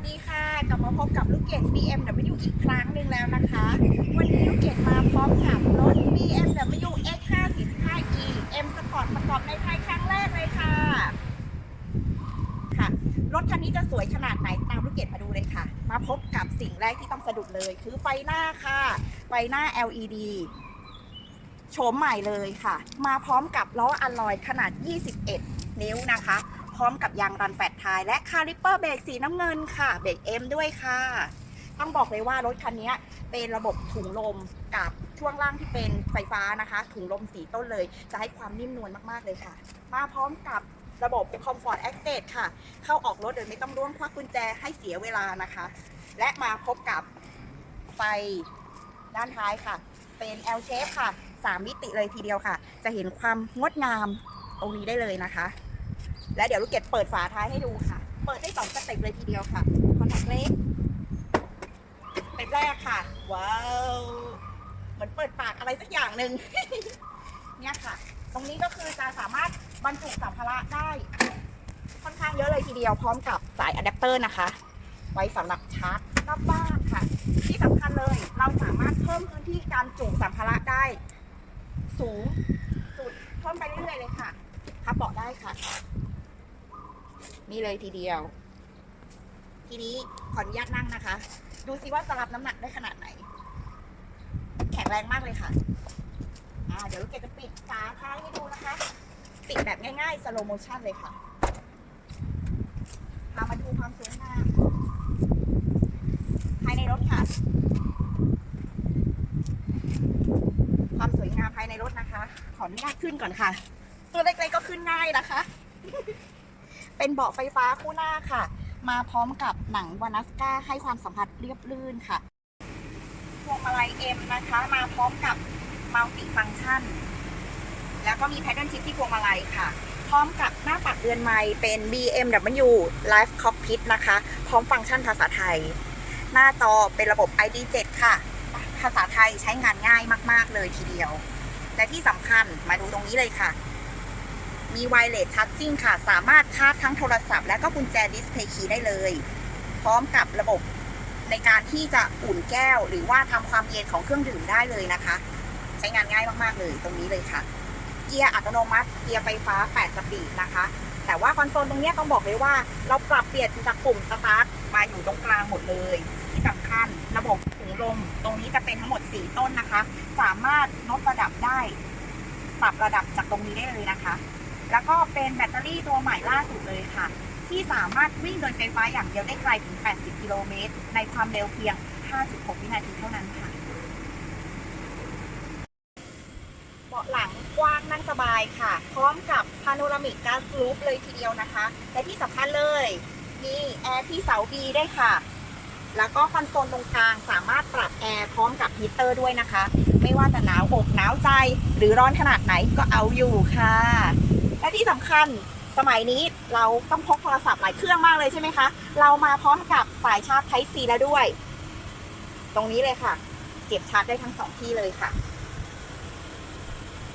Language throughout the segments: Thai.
วัสดีค่ะ กลับมาพบกับลูกเกด BMW อีกครั้งหนึ่งแล้วนะคะ วันนี้ลูกเกดมาพร้อมกับรถ BMW X545e M Sport ประกอบในไทยครั้งแรกเลยค่ะ ค่ะ รถคันนี้จะสวยขนาดไหนตามลูกเกดมาดูเลยค่ะ มาพบกับสิ่งแรกที่ต้องสะดุดเลย คือไฟหน้าค่ะ ไฟหน้า LED โฉมใหม่เลยค่ะ มาพร้อมกับล้ออะลอยขนาด 21 นิ้วนะคะ พร้อมกับยางรันแปดท้าย และคาลิปเปอร์เบรกสีน้ำเงินค่ะเบรกเอ็มด้วยค่ะ ต้องบอกเลยว่ารถคันนี้เป็นระบบถุงลมกับช่วงล่างที่เป็นไฟฟ้านะคะ ถุงลมสีต้นเลย จะให้ความนิ่มนวลมากๆเลยค่ะ มาพร้อมกับระบบ Comfort Access ค่ะ เข้าออกรถโดยไม่ต้องร่วงควักกุญแจให้เสียเวลานะคะ และมาพบกับไฟด้านท้ายค่ะ เป็น L shape ค่ะ 3 มิติเลยทีเดียวค่ะ จะเห็นความงดงามตรงนี้ได้เลยนะคะ และเดี๋ยวลูกเกดเปิดฝาท้ายให้ดูค่ะ เปิดได้สองสเต็ปเลยทีเดียวค่ะคอนแทคเล็กสเต็ปแรกค่ะ ว้าวเหมือนเปิดปากอะไรสักอย่างหนึ่งเนี่ยค่ะ ตรงนี้ก็คือจะสามารถบรรจุสัมภาระได้ ค่อนข้างเยอะเลยทีเดียวพร้อมกับสายอะแดปเตอร์นะคะ ไว้สำหรับชาร์จหน้าบ้านค่ะ ที่สำคัญเลยเราสามารถเพิ่มพื้นที่การจุสัมภาระได้ สูงสุดเพิ่มไปเรื่อยๆเลยค่ะพับเบาะได้ค่ะ นี่เลยทีเดียว ทีนี้ขออนุญาตนั่งนะคะ ดูซิว่าจะรับน้ำหนักได้ขนาดไหน แข็งแรงมากเลยค่ะอ่าเดี๋ยวลูกเกดจะปิดฝาท้ายให้ดูนะคะ ปิดแบบง่ายๆสโลโมชันเลยค่ะพามาดูความสวยงามภายในรถค่ะ ความสวยงามภายในรถนะคะ ขออนุญาตขึ้นก่อนค่ะ ตัวเล็กๆก็ขึ้นง่ายนะคะ เป็นเบาะไฟฟ้าคู่หน้าค่ะ มาพร้อมกับหนังวานัสกาให้ความสัมผัสเรียบลื่นค่ะพวงมาลัย M นะคะ มาพร้อมกับมัลติฟัง c t ชัน แล้วก็มีแพทเทิร์นชิปที่พวงมาลัยค่ะ พร้อมกับหน้าปัดเรือนไม้เป็น BMW Live Cockpit นะคะ พร้อมฟังก์ชันภาษาไทย หน้าจอเป็นระบบ ID7 ค่ะ ภาษาไทยใช้งานง่ายมาก ๆ เลยทีเดียว และที่สำคัญมาดูตรงนี้เลยค่ะ มีไวเลสทัชจิ้งค่ะ สามารถชาร์จทั้งโทรศัพท์และก็กุญแจดิสเพย์คีย์ได้เลย พร้อมกับระบบในการที่จะอุ่นแก้ว หรือว่าทำความเย็นของเครื่องดื่มได้เลยนะคะ ใช้งานง่ายมากๆเลยตรงนี้เลยค่ะ เกียร์อัตโนมัติ เกียร์ไฟฟ้า 8 สปีดนะคะ แต่ว่าคอนโซลตรงนี้ต้องบอกเลยว่า เราปรับเปลี่ยนจากปุ่มสตาร์ทมาอยู่ตรงกลางหมดเลย ที่สำคัญระบบถุงลมตรงนี้จะเป็นทั้งหมด 4 ต้นนะคะ สามารถลดระดับได้ ปรับระดับจากตรงนี้ได้เลยนะคะ แล้วก็เป็นแบตเตอรี่ตัวใหม่ล่าสุดเลยค่ะ ที่สามารถวิ่งโดยไฟฟ้าอย่างเดียวได้ไกลถึง 80 กิโลเมตร ในความเร็วเพียง 5.6 วินาทีเท่านั้นค่ะเบาะหลังกว้างนั่งสบายค่ะ พร้อมกับพาโนรามิกการ์ดรูปเลยทีเดียวนะคะ และที่สำคัญเลยมีแอร์ที่เสาบีได้ค่ะ แล้วก็คอนโซลตรงกลางสามารถปรับแอร์พร้อมกับฮีตเตอร์ด้วยนะคะ ไม่ว่าจะหนาวอกหนาวใจ หรือร้อนขนาดไหนก็เอาอยู่ค่ะ และที่สำคัญสมัยนี้เราต้องพกโทรศัพท์หลายเครื่องมากเลยใช่ไหมคะ เรามาพร้อมกับสายชาร์จ Type C แล้วด้วย ตรงนี้เลยค่ะ เสียบชาร์จได้ทั้งสองที่เลยค่ะ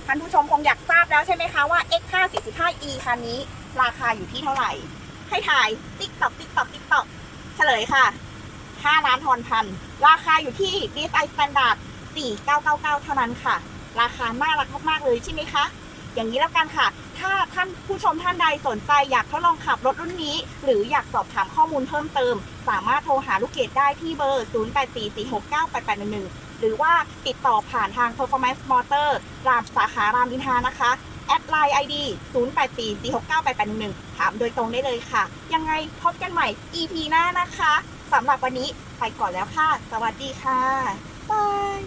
ท่านผู้ชมคงอยากทราบแล้วใช่ไหมคะว่า X545e คันนี้ ราคาอยู่ที่เท่าไหร่ ให้ถ่ายติ๊กตอกติ๊กตอกติ๊กตอกเฉลยค่ะ5ล้านทอนพัน ราคาอยู่ที่ DSi Standard 4999 เท่านั้นค่ะ ราคาน่ารักมากๆเลยใช่ไหมคะ อย่างนี้แล้วกันค่ะ ถ้าท่านผู้ชมท่านใดสนใจอยากทดลองขับรถรุ่นนี้ หรืออยากสอบถามข้อมูลเพิ่มเติม สามารถโทรหาลูกเกดได้ที่เบอร์ 0844698811 หรือว่าติดต่อผ่านทาง Performance Motor รามสาขารามอินทรานะคะแอดไลน์ ID 0844698811 ถามโดยตรงได้เลยค่ะ ยังไงพบกันใหม่ EP หน้านะคะสำหรับวันนี้ไปก่อนแล้วค่ะ สวัสดีค่ะบาย